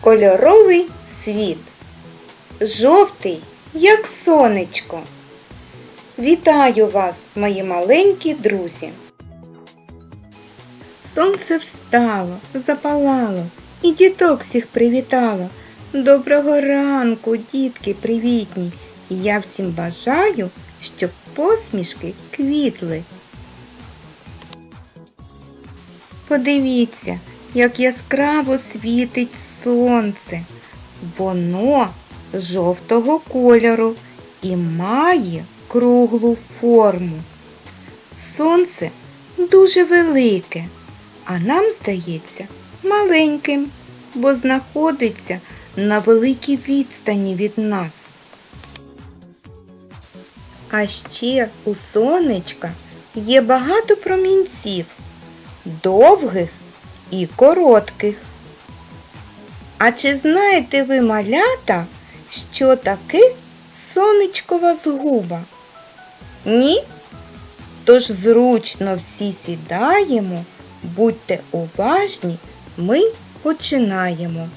кольоровий світ. Жовтий, як сонечко. Вітаю вас, мої маленькі друзі. Сонце встало, запалало і діток всіх привітало. Доброго ранку, дітки привітні. Я всім бажаю, щоб посмішки квітли. Подивіться, як яскраво світить сонце. Воно жовтого кольору і має круглу форму. Сонце дуже велике, а нам здається маленьким, бо знаходиться на великій відстані від нас. А ще у сонечка є багато промінців, довгих і коротких. А чи знаєте ви, малята, що таке сонечкова згуба? Ні? Тож зручно всі сідаємо, будьте уважні, ми починаємо.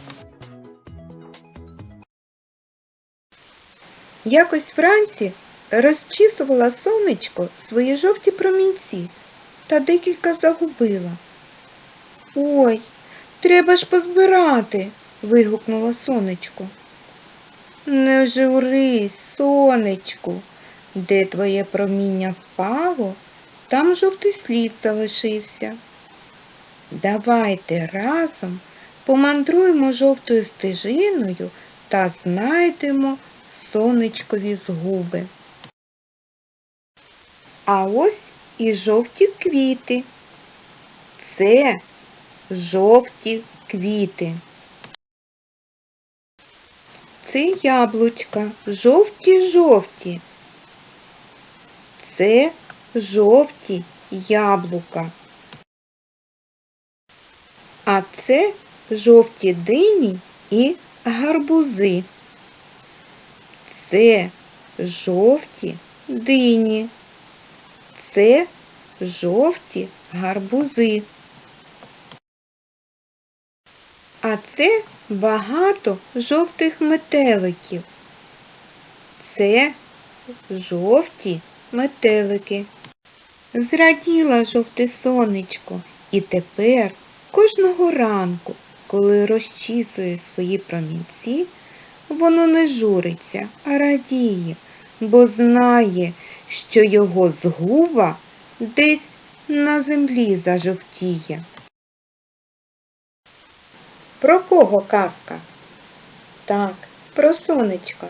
Якось вранці розчісувала сонечко свої жовті промінці та декілька загубила. Ой, треба ж позбирати, вигукнула сонечко. Не журись, сонечку, де твоє проміння впало, там жовтий слід залишився. Давайте разом помандруємо жовтою стежиною та знайдемо сонечкові згуби. А ось і жовті квіти. Це жовті квіти. Це яблучка, жовті-жовті. Це жовті яблука. А це жовті дині і гарбузи. Це жовті дині. Це жовті гарбузи. А це багато жовтих метеликів. Це жовті метелики. Зраділа жовте сонечко і тепер кожного ранку, коли розчісує свої промінці, воно не журиться, а радіє, бо знає, що його згуба десь на землі зажовтіє. Про кого казка? Так, про сонечко.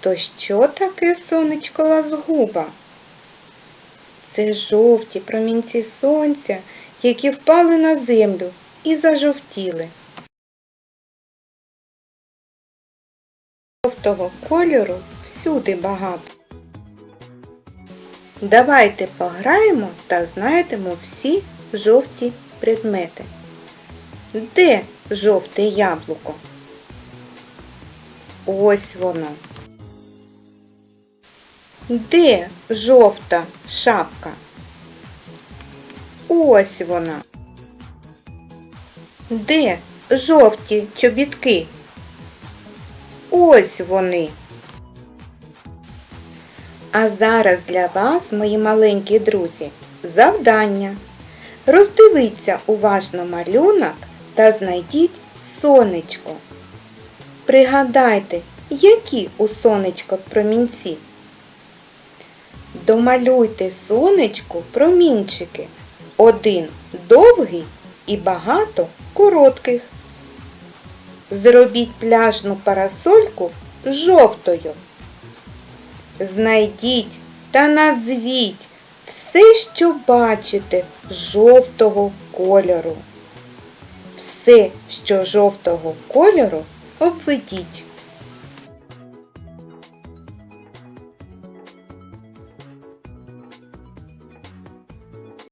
То що таке сонечкова згуба? Це жовті промінці сонця, які впали на землю і зажовтіли. Жовтого кольору всюди багато. Давайте пограємо та знайдемо всі жовті предмети. Де жовте яблуко? Ось воно. Де жовта шапка? Ось вона. Де жовті чобітки? Ось вони. А зараз для вас, мої маленькі друзі, завдання. Роздивіться уважно малюнок та знайдіть сонечко. Пригадайте, які у сонечко промінці. Домалюйте сонечку промінчики. Один довгий і багато коротких. Зробіть пляжну парасольку жовтою. Знайдіть та назвіть все, що бачите жовтого кольору. Все, що жовтого кольору, обведіть.